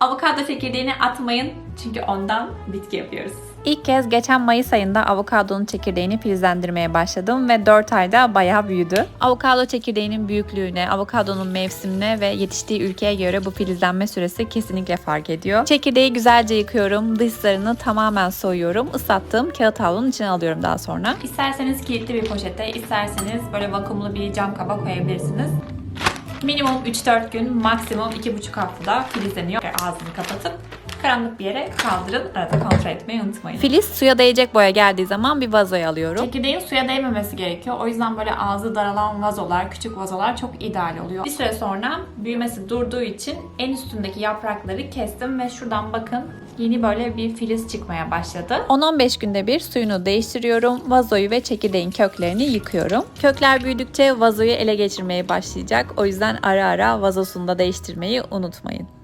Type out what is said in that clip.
Avokado çekirdeğini atmayın çünkü ondan bitki yapıyoruz. İlk kez geçen Mayıs ayında avokadonun çekirdeğini filizlendirmeye başladım ve 4 ayda bayağı büyüdü. Avokado çekirdeğinin büyüklüğüne, avokadonun mevsimine ve yetiştiği ülkeye göre bu filizlenme süresi kesinlikle fark ediyor. Çekirdeği güzelce yıkıyorum, dışlarını tamamen soyuyorum, ıslattığım kağıt havlunun içine alıyorum daha sonra. İsterseniz kilitli bir poşete, isterseniz böyle vakumlu bir cam kaba koyabilirsiniz. Minimum 3-4 gün, maksimum 2,5 haftada filizleniyor. Ağzını kapatıp karanlık bir yere kaldırın. Arada kontrol etmeyi unutmayın. Filiz suya değecek boya geldiği zaman bir vazoya alıyorum. Çekirdeğin suya değmemesi gerekiyor. O yüzden böyle ağzı daralan vazolar, küçük vazolar çok ideal oluyor. Bir süre sonra büyümesi durduğu için en üstündeki yaprakları kestim ve şuradan bakın yeni böyle bir filiz çıkmaya başladı. 10-15 günde bir suyunu değiştiriyorum. Vazoyu ve çekirdeğin köklerini yıkıyorum. Kökler büyüdükçe vazoyu ele geçirmeye başlayacak. O yüzden ara ara vazosunu da değiştirmeyi unutmayın.